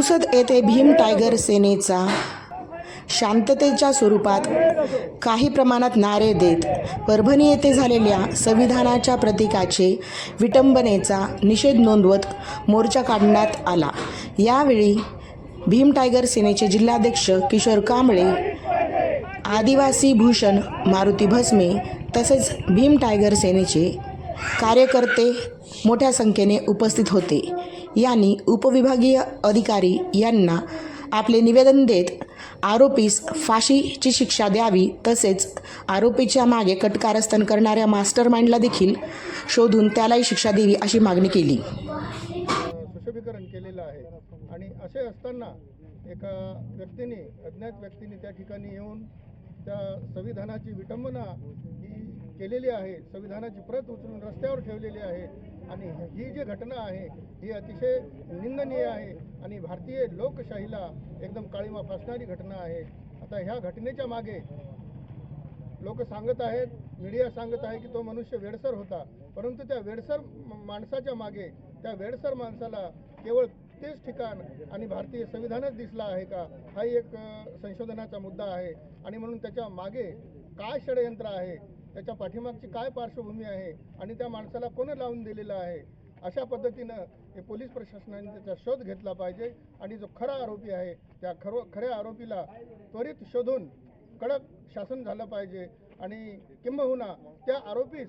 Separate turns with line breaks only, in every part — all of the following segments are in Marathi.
पुसद येथे भीम टायगर सेनेचा शांततेच्या स्वरूपात काही प्रमाणात नारे देत परभणी येथे झालेल्या संविधानाच्या प्रतीकाचे विटंबनेचा निषेध नोंदवत मोर्चा काढण्यात आला. यावेळी भीम टायगर सेनेचे जिल्हाध्यक्ष किशोर कांबळे आदिवासी भूषण मारुती भस्मे तसेच भीम टायगर सेनेचे कार्यकर्ते मोठ्या संख्येने उपस्थित होते. यांनी उपविभागीय अधिकारी यांना आपले निवेदन देत आरोपीस फाशीची शिक्षा द्यावी तसेच आरोपीच्या मागे कटकारस्थान करणाऱ्या मास्टर माइंडला देखील शोधून त्यालाही शिक्षा द्यावी अशी मागणी केली.
सुशोभीकरण केलेलं आहे. आणि असे असताना एका व्यक्तीने अज्ञात व्यक्तीने त्या ठिकाणी येऊन त्या संविधानाची विटंबना ही केलेली आहे संविधानाची प्रत उचलून रस्त्यावर ठेवलेली आहे. आणि ही जी घटना आहे ही अतिशय निंदनीय आहे. आणि भारतीय लोकशाहीला एकदम काळीमा फासणारी घटना आहे. आता ह्या घटनेच्या मागे लोक सांगत आहेत मीडिया सांगत आहे की तो मनुष्य वेडसर होता. परंतु त्या वेडसर माणसाच्या मागे त्या वेडसर माणसाला केवळ तेच ठिकाण आणि भारतीय संविधानच दिसला आहे का? हाही एक संशोधनाचा मुद्दा आहे. आणि म्हणून त्याच्यामागे काय षडयंत्र आहे? त्याच्या पाठीमागची काय पार्श्वभूमी आहे आणि त्या माणसाला कोणं लावून दिलेलं आहे? अशा पद्धतीनं हे पोलीस प्रशासनाने त्याचा शोध घेतला पाहिजे आणि जो खरा आरोपी आहे त्या खरो खऱ्या आरोपीला त्वरित शोधून कडक शासन झालं पाहिजे आणि किंबहुना त्या आरोपीस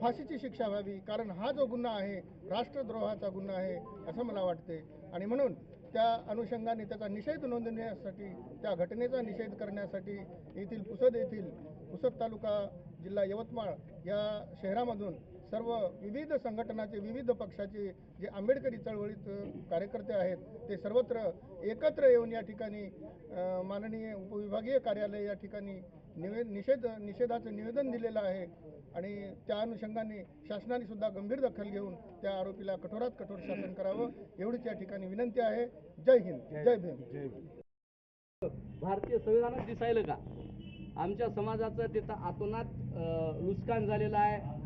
फाशीची शिक्षा व्हावी. कारण हा जो गुन्हा आहे राष्ट्रद्रोहाचा गुन्हा आहे असं मला वाटते. आणि म्हणून त्या अनुषंगाने त्याचा निषेध नोंदवण्यासाठी त्या घटनेचा निषेध करण्यासाठी येथील पुसद येथील पुसद तालुका जिल्हा यवतमाळ या शहरामधून सर्व विविध संघटनाचे विविध पक्षाचे जे आंबेडकरी चळवळीत कार्यकर्ते आहेत ते सर्वत्र एकत्र येऊन या ठिकाणी माननीय उपविभागीय कार्यालय या ठिकाणी निवे निषेध निषेधाचं निवेदन दिलेलं आहे. आणि त्या अनुषंगाने शासनाने सुद्धा गंभीर दखल घेऊन त्या आरोपीला कठोरात कठोर शासन करावं एवढीच या ठिकाणी विनंती आहे. जय हिंद. जय भीम.
भारतीय संविधानात दिसायलं का? आमच्या समाजाचं तिथं आतोनात नुकसान झालेलं आहे.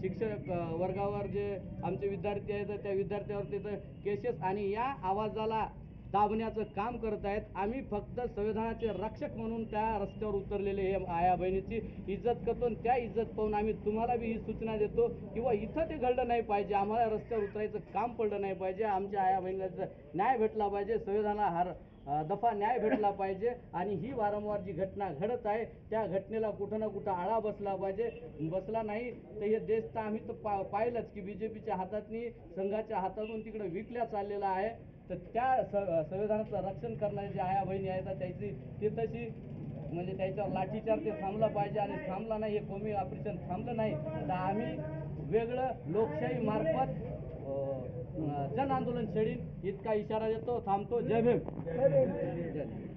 शिक्षक वर्गावर जे आमचे विद्यार्थी आहेत त्या विद्यार्थ्यावर तिथं केसेस आणि या आवाजाला दाबण्याचं काम करत आहेत. आम्ही फक्त संविधानाचे रक्षक म्हणून त्या रस्त्यावर उतरलेले हे आया बहिणीची इज्जत करतो आणि त्या इज्जत पाहून आम्ही तुम्हाला बी ही सूचना देतो किंवा इथं ते घडलं नाही पाहिजे. आम्हाला रस्त्यावर उतरायचं काम पडलं नाही पाहिजे. आमच्या आया बहिणीला न्याय भेटला पाहिजे. संविधानाला हर दफा न्याय भेटला पाहिजे आणि ही वारंवार जी घटना घडत आहे त्या घटनेला कुठं ना कुठं आळा बसला पाहिजे. बसला नाही तर हे देश तर आम्ही तर पा पाहिलंच की बी जे पीच्या हातातनी संघाच्या हातातून तिकडे विकल्या चाललेला आहे. तर त्या स- संविधानाचं रक्षण करणारे जे आया बहिणी आहेत त्याची ते तशी म्हणजे त्याच्यावर लाठीचार ते थांबला पाहिजे आणि थांबला नाही हे कोमी ऑपरेशन थांबलं नाही. तर आम्ही वेगळं लोकशाही मार्फत जन आंदोलन छेडीन इतका इशारा देतो थांबतो. जय भीम. जय भीम.